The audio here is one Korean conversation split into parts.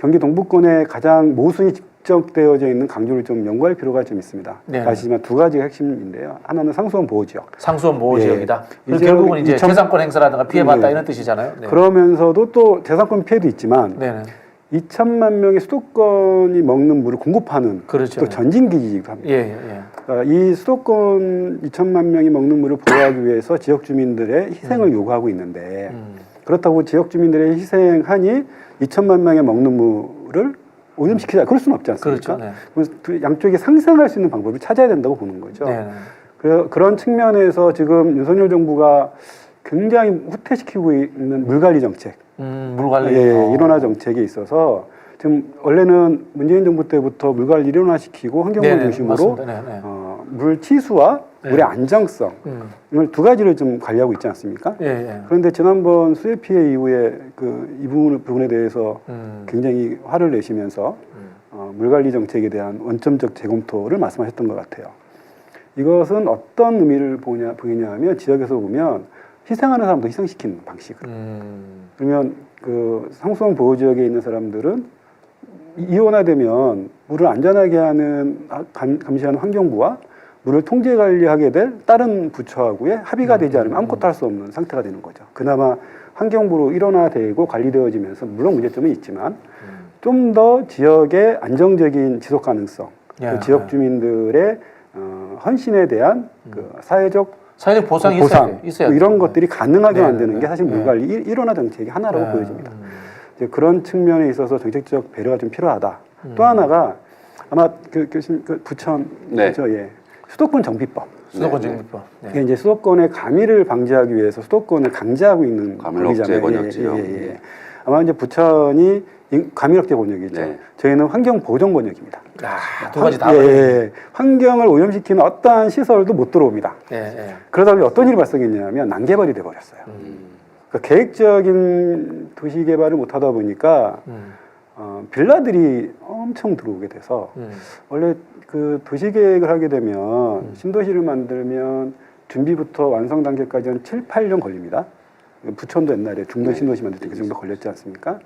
경기 동부권에 가장 모순이 집적되어져 있는 강조를 좀 연구할 필요가 좀 있습니다. 네. 아시지만 두 가지가 핵심인데요. 하나는 상수원 보호 지역. 상수원 보호 예. 지역이다. 이제 결국은 이제 2000 재산권 행사라든가 피해봤다 예. 이런 뜻이잖아요. 네. 그러면서도 또 재산권 피해도 있지만 네네. 2천만 명의 수도권이 먹는 물을 공급하는 그렇죠. 또 전진 기지이기도 합니다. 예, 예, 예. 그러니까 이 수도권 2천만 명이 먹는 물을 보호하기 위해서 지역 주민들의 희생을 요구하고 있는데 음. 그렇다고 지역 주민들의 희생하니 2천만 명의 먹는 물을 오염시키자 그럴 수는 없지 않습니까? 그렇죠. 네. 그래서 두- 양쪽이 상생할 수 있는 방법을 찾아야 된다고 보는 거죠. 네. 네. 그, 그런 측면에서 지금 윤석열 정부가 굉장히 후퇴시키고 있는 물관리 정책, 음, 물 관리. 예, 어. 일원화 정책에 있어서 지금 원래는 문재인 정부 때부터 물관리 일원화시키고 환경부 중심으로 맞습니다. 네, 네. 어, 물 치수와 네. 물의 안정성 음. 이걸 두 가지를 좀 관리하고 있지 않습니까? 예, 예. 그런데 지난번 수해 피해 이후에 그 이 부분 부분에 대해서 음. 굉장히 화를 내시면서 음. 어, 물 관리 정책에 대한 원점적 재검토를 말씀하셨던 것 같아요. 이것은 어떤 의미를 보냐 보이냐 하면 지역에서 보면 희생하는 사람도 희생시키는 방식을. 음. 그러면 그 상수원 보호 지역에 있는 사람들은 이온화되면 물을 안전하게 하는 감시하는 환경부와 물을 통제 관리하게 될 다른 부처하고의 합의가 되지 않으면 아무것도 할 수 없는 상태가 되는 거죠. 그나마 환경부로 일원화되고 관리되어지면서 물론 문제점은 있지만 음. 좀더 지역의 안정적인 지속 가능성, 예, 그 지역 예. 주민들의 어, 헌신에 대한 그 사회적 사회적 보상이 그 보상, 있어야 돼. 있어야 뭐 이런 돼. 것들이 가능하게 네, 만드는 네, 게 사실 네. 물관리 일- 일원화 정책의 하나라고 네. 보여집니다. 음. 이제 그런 측면에 있어서 정책적 배려가 좀 필요하다. 음. 또 하나가 아마 그 교수님 그 부천 네. 저 예. 수도권 정비법. 수도권 네, 네. 정비법. 네. 이게 이제 수도권의 가미를 방지하기 위해서 수도권을 강제하고 있는 과밀억제 법이잖아요. 번역지요. 예, 예, 예. 아마 이제 부천이 인- 과밀억제 번역이죠. 네. 저희는 환경 보존 번역입니다. 아, 두 가지 다. 예, 예. 예. 환경을 오염시키는 어떠한 시설도 못 들어옵니다. 예, 예. 그러다 보니 어떤 일이 발생했냐면 난개발이 돼 버렸어요. 음. 그러니까 계획적인 도시 개발을 못 하다 보니까 음. 어, 빌라들이 엄청 들어오게 돼서 음. 원래 그 도시 계획을 하게 되면 음. 신도시를 만들면 준비부터 완성 단계까지 한 7, 8년 걸립니다. 부천도 옛날에 중도 네. 신도시 만들 때 그 정도 걸렸지 않습니까?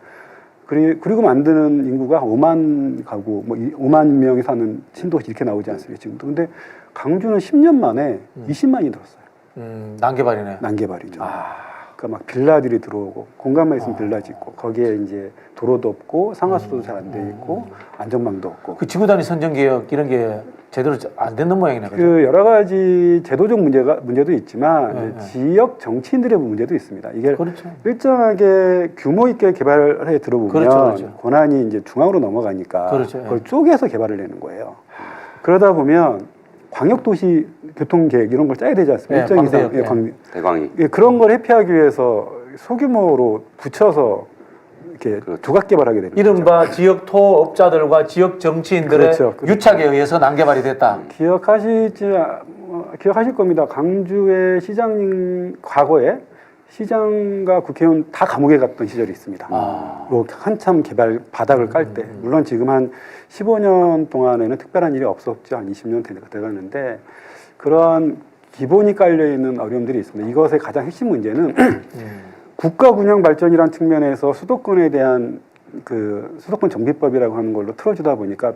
그리- 그리고 만드는 인구가 5만 가구, 뭐 5만 명이 사는 신도시 이렇게 나오지 않습니까? 지금도. 근데 강주는 10년 만에 음. 20만이 들었어요. 음. 난개발이네. 난개발이죠. 아. 그러니까 막 빌라들이 들어오고 공간만 있으면 아. 빌라 짓고 거기에 이제 도로도 없고 상하수도 잘 안 돼 있고 안전망도 없고 그 지구 단위 선정 개혁 이런 게 제대로 안 되는 모양이네. 그죠? 그 여러 가지 제도적 문제가 문제도 있지만 네, 이제 네. 지역 정치인들의 문제도 있습니다. 이게 그렇죠. 일정하게 규모 있게 개발해 들어보면 그렇죠, 그렇죠. 권한이 이제 중앙으로 넘어가니까 그렇죠, 그걸 예. 쪼개서 개발을 내는 거예요. 그러다 보면 광역도시 교통계획 이런 걸 짜야 되지 않습니까? 예, 일정 이상 광대역, 예, 예. 광- 대광이. 예, 그런 걸 회피하기 위해서 소규모로 붙여서 이렇게 그렇죠. 조각 개발하게 거죠. 이른바 지역 토업자들과 지역 정치인들의 그렇죠, 그렇죠. 유착에 의해서 난개발이 됐다. 기억하시지 어, 기억하실 겁니다. 강주의 시장님 과거에 시장과 국회의원 다 감옥에 갔던 시절이 있습니다. 아. 뭐 한참 개발 바닥을 깔 때, 물론 지금 한 15년 동안에는 특별한 일이 없었죠. 한 20년 돼가는데 그러한 기본이 깔려 있는 어려움들이 있습니다. 이것의 가장 핵심 문제는 음. 국가 군영 발전이라는 측면에서 수도권에 대한 그 수도권 정비법이라고 하는 걸로 틀어주다 보니까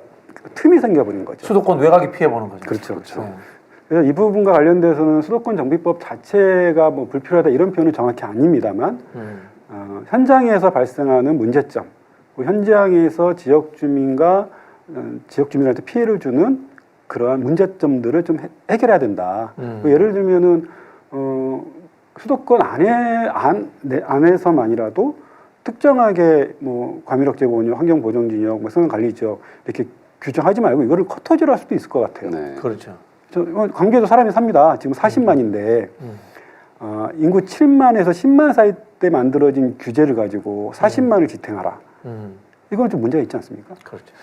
틈이 생겨버린 거죠. 수도권 외곽이 피해 보는 거죠. 그렇죠, 그렇죠. 네. 그래서 이 부분과 관련돼서는 수도권 정비법 자체가 뭐 불필요하다 이런 표현은 정확히 아닙니다만 음. 어, 현장에서 발생하는 문제점, 그 현장에서 지역 주민과 어, 지역 주민한테 피해를 주는 그러한 문제점들을 좀 해, 해결해야 된다. 음. 그 예를 들면은 어, 수도권 안에 안 내, 안에서만이라도 특정하게 뭐 과밀억제 보호, 환경 보존 지역, 뭐 생활 관리 지역 이렇게 규정하지 말고 이거를 커터지로 할 수도 있을 것 같아요. 네. 그렇죠. 저 어, 광주에도 사람이 삽니다. 지금 40만인데 음. 어, 인구 7만에서 10만 사이 때 만들어진 규제를 가지고 40만을 지탱하라. 음. 이건 좀 문제가 있지 않습니까? 그렇죠.